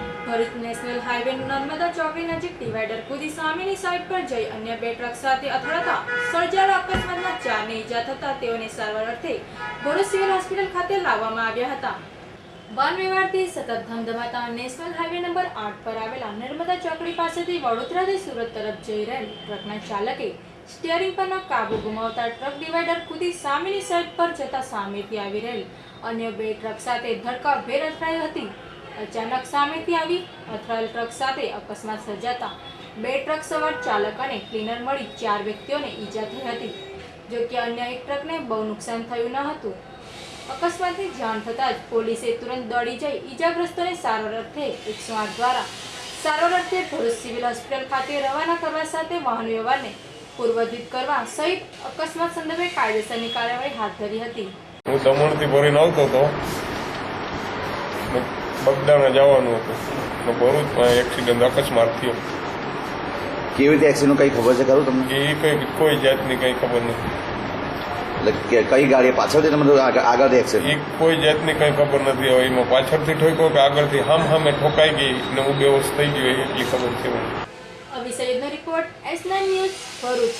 Bharuch national highway Narmada ચોકડી નજીક divider કુદી સામેની સાઈડ પર જઈ અન્ય બે ટ્રક સાથે અથડાતા સર્જાયેલા અકસ્માતમાં ચારને ઈજા થતા તેઓને સારવાર અર્થે ભરૂચ સિવિલ હોસ્પિટલ ખાતે લાવવામાં આવ્યા હતા. વાહન વ્યવહારથી સતત ધમધમાતા નેશનલ હાઈવે નંબર આઠ પર આવેલા નર્મદા ચોકડી પાસેથી વડોદરાથી સુરત તરફ જઈ રહેલ ટ્રકના ચાલકે સ્ટિયરિંગ પરનો કાબુ ગુમાવતા ટ્રક ડિવાઈડર કૂદી સામેની સાઈડ પર જતા સામેથી આવી રહેલ. અન્ય બે ટ્રક સાથે ધડકાભેર અથડાઈ હતી. અચાનક સામેથી આવી, અથડાયેલ ટ્રક સાથે અકસ્માત સર્જાતા બે ટ્રક સવાર ચાલક અને ક્લીનર મળી ચાર વ્યક્તિઓને ઈજા થઈ હતી. જો કે અન્ય એક ટ્રકને બહુ નુકસાન થયું ન હતું. અકસ્માતની જાણ થતાં જ પોલીસે તુરંત દોડી જઈ ઈજાગ્રસ્તોને સારવાર અર્થે એકસો આઠ દ્વારા, સારવાર અર્થે ભરૂચ સિવિલ હોસ્પિટલ ખાતે રવાના કરવા સાથે વાહન વ્યવહારને પૂર્વધિત કરવા સહિત અકસ્માત સંદર્ભે કાયદેસરની કાર્યવાહી હાથ ધરી હતી. હું દમણથી ભરીને આવતો બગદાણા જવાનું હતું. તો ભરૂચમાં એક્સિડન્ટ અકસ્માત થયો. કેવી રીતે એક્સિડન્ટ કઈ ખબર છે ખરું તમને? એ કઈ કોઈ જાતની કઈ ખબર નથી. એટલે કે કઈ ગાડી પાછળથી તમને આગળ- એક્સિડન્ટ એ કોઈ જાતની કઈ ખબર નથી. હવે એમાં પાછળથી ઠોક્યો કે આગળથી હામ હામે ઠોકાઈ ગઈ ને હું બેહોશ થઈ ગયો એટલી ખબર છે અભિષેકનો report S nine news Bharuch.